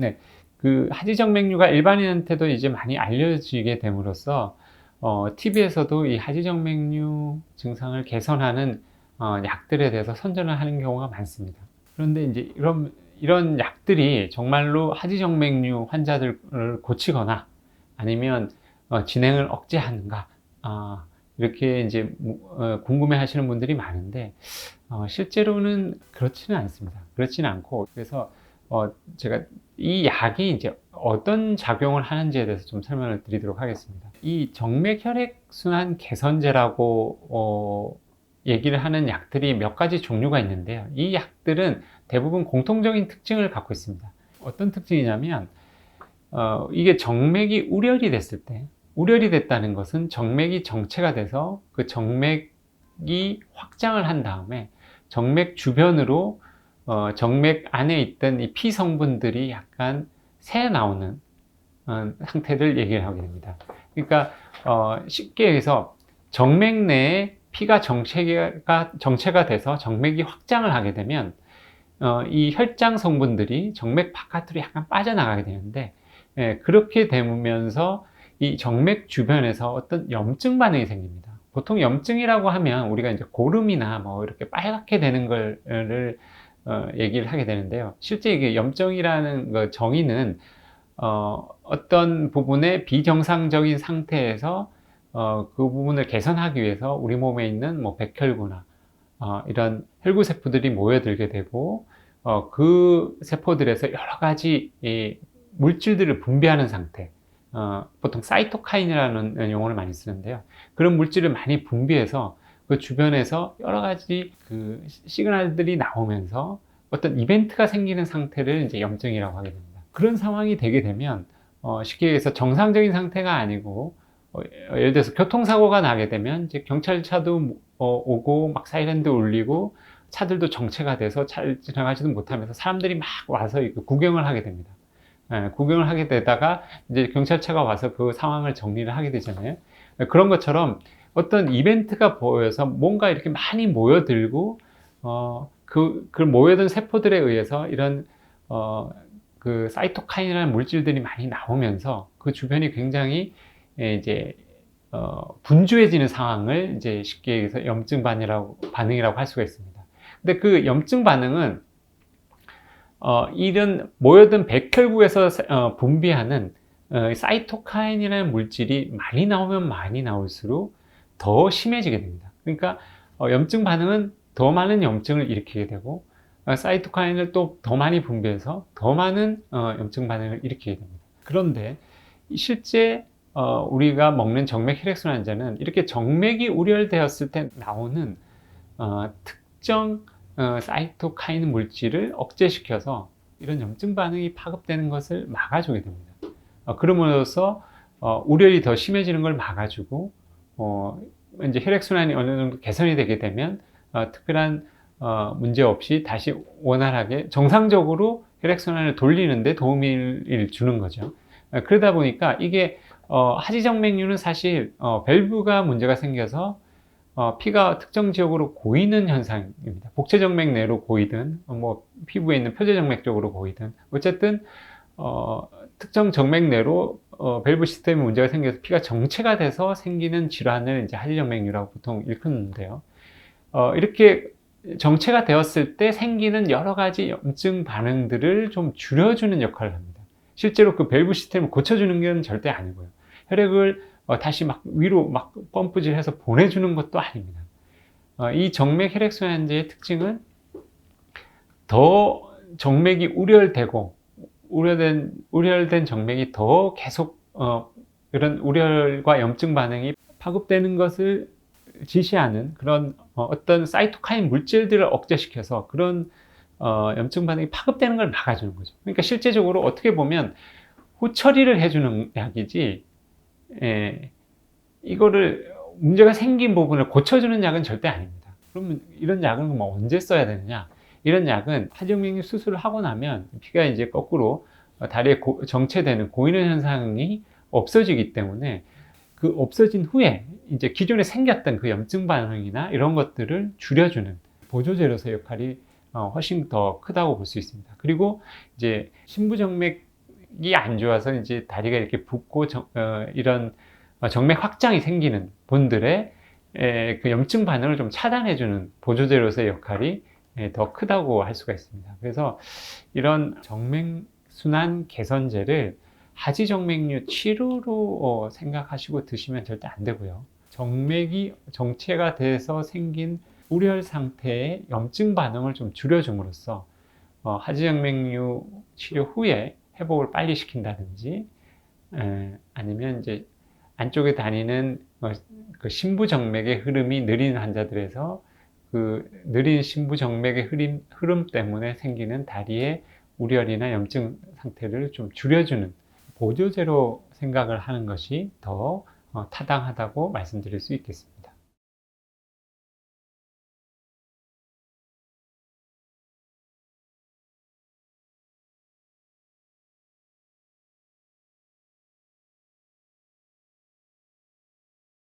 네, 그 하지정맥류가 일반인한테도 이제 많이 알려지게 됨으로써 어, TV에서도 이 하지정맥류 증상을 개선하는 어, 약들에 대해서 선전을 하는 경우가 많습니다. 그런데 이제 이런 이런 약들이 정말로 하지정맥류 환자들을 고치거나 아니면 어, 진행을 억제하는가 아, 이렇게 이제 어, 궁금해하시는 분들이 많은데 어, 실제로는 그렇지는 않습니다. 그렇지는 않고 그래서 어, 제가 이 약이 이제 어떤 작용을 하는지에 대해서 좀 설명을 드리도록 하겠습니다. 이 정맥 혈액 순환 개선제라고 어, 얘기를 하는 약들이 몇 가지 종류가 있는데요. 이 약들은 대부분 공통적인 특징을 갖고 있습니다. 어떤 특징이냐면 어, 이게 정맥이 우렬이 됐을 때 우렬이 됐다는 것은 정맥이 정체가 돼서 그 정맥이 확장을 한 다음에 정맥 주변으로 어, 정맥 안에 있던 이 피 성분들이 약간 새 나오는 어, 상태를 얘기를 하게 됩니다. 그러니까 어, 쉽게 해서 정맥 내에 피가 정체가 정체가 돼서 정맥이 확장을 하게 되면 어, 이 혈장 성분들이 정맥 바깥으로 약간 빠져나가게 되는데 예, 그렇게 되면서 이 정맥 주변에서 어떤 염증 반응이 생깁니다. 보통 염증이라고 하면 우리가 이제 고름이나 뭐 이렇게 빨갛게 되는 걸을 어, 얘기를 하게 되는데요. 실제 이게 염증이라는 그 정의는 어, 어떤 부분의 비정상적인 상태에서 어, 그 부분을 개선하기 위해서 우리 몸에 있는 뭐 백혈구나 어, 이런 혈구 세포들이 모여들게 되고 어, 그 세포들에서 여러 가지 이 물질들을 분비하는 상태. 어, 보통 사이토카인이라는 용어를 많이 쓰는데요. 그런 물질을 많이 분비해서 그 주변에서 여러 가지 그 시그널들이 나오면서 어떤 이벤트가 생기는 상태를 이제 염증이라고 하게 됩니다. 그런 상황이 되게 되면 어, 쉽게 얘기해서 정상적인 상태가 아니고 어, 예를 들어서 교통사고가 나게 되면 이제 경찰차도 어, 오고 막 사이렌도 울리고 차들도 정체가 돼서 잘 지나가지도 못하면서 사람들이 막 와서 구경을 하게 됩니다. 예, 구경을 하게 되다가 이제 경찰차가 와서 그 상황을 정리를 하게 되잖아요. 예, 그런 것처럼 어떤 이벤트가 보여서 뭔가 이렇게 많이 모여들고 어, 그, 그 모여든 세포들에 의해서 이런 어, 그 사이토카인이라는 물질들이 많이 나오면서 그 주변이 굉장히 예, 이제 어, 분주해지는 상황을 이제 쉽게 얘기해서 염증 반이라고, 반응이라고 할 수가 있습니다. 근데 그 염증 반응은 어, 이런 모여든 백혈구에서 어, 분비하는 어, 사이토카인이라는 물질이 많이 나오면 많이 나올수록 더 심해지게 됩니다. 그러니까 어, 염증 반응은 더 많은 염증을 일으키게 되고 어, 사이토카인을 또 더 많이 분비해서 더 많은 어, 염증 반응을 일으키게 됩니다. 그런데 실제 어, 우리가 먹는 정맥 혈액순환제는 이렇게 정맥이 우렬되었을 때 나오는 어, 특정 어, 사이토카인 물질을 억제시켜서 이런 염증 반응이 파급되는 것을 막아주게 됩니다. 어, 그럼으로써 어, 우렬이 더 심해지는 걸 막아주고 어, 이제 혈액순환이 어느 정도 개선이 되게 되면 어, 특별한 어, 문제 없이 다시 원활하게 정상적으로 혈액순환을 돌리는데 도움을 주는 거죠. 어, 그러다 보니까 이게 어, 하지정맥류는 사실 어, 밸브가 문제가 생겨서 어, 피가 특정 지역으로 고이는 현상입니다. 복체정맥 내로 고이든 뭐 피부에 있는 표제정맥 쪽으로 고이든 어쨌든 어, 특정 정맥 내로 어, 밸브 시스템에 문제가 생겨서 피가 정체가 돼서 생기는 질환을 이제 하지정맥류라고 보통 일컫는데요. 어, 이렇게 정체가 되었을 때 생기는 여러 가지 염증 반응들을 좀 줄여주는 역할을 합니다. 실제로 그 밸브 시스템을 고쳐주는 건 절대 아니고요. 혈액을 어, 다시 막 위로 막 펌프질해서 보내주는 것도 아닙니다. 어, 이 정맥 혈액순환제의 특징은 더 정맥이 우렬되고 우려된 우렬된 정맥이 더 계속 어, 그런 우렬과 염증 반응이 파급되는 것을 지시하는 그런 어, 떤 사이토카인 물질들을 억제시켜서 그런 어, 염증 반응이 파급되는 걸 막아주는 거죠. 그러니까 실제적으로 어떻게 보면 후처리를 해주는 약이지 예, 이거를 문제가 생긴 부분을 고쳐주는 약은 절대 아닙니다. 그러면 이런 약은 뭐 언제 써야 되느냐? 이런 약은 하정맥류 수술을 하고 나면 피가 이제 거꾸로 다리에 고, 정체되는 고이는 현상이 없어지기 때문에 그 없어진 후에 이제 기존에 생겼던 그 염증 반응이나 이런 것들을 줄여주는 보조제로서 역할이 어, 훨씬 더 크다고 볼 수 있습니다. 그리고 이제 신부정맥 정맥이 안 좋아서 이제 다리가 이렇게 붓고 정- 어, 이런 어, 정맥 확장이 생기는 분들의 에, 그 염증 반응을 좀 차단해주는 보조제로서의 역할이 예, 더 크다고 할 수가 있습니다. 그래서 이런 정맥 순환 개선제를 하지정맥류 치료로 어, 생각하시고 드시면 절대 안 되고요. 정맥이 정체가 돼서 생긴 우열 상태의 염증 반응을 좀 줄여줌으로써 어, 하지정맥류 치료 후에 회복을 빨리 시킨다든지 에, 아니면 이제 안쪽에 다니는 어, 그 신부정맥의 흐름이 느린 환자들에서 그 느린 신부정맥의 흐름, 흐름 때문에 생기는 다리의 우열이나 염증 상태를 좀 줄여주는 보조제로 생각을 하는 것이 더 어, 타당하다고 말씀드릴 수 있겠습니다.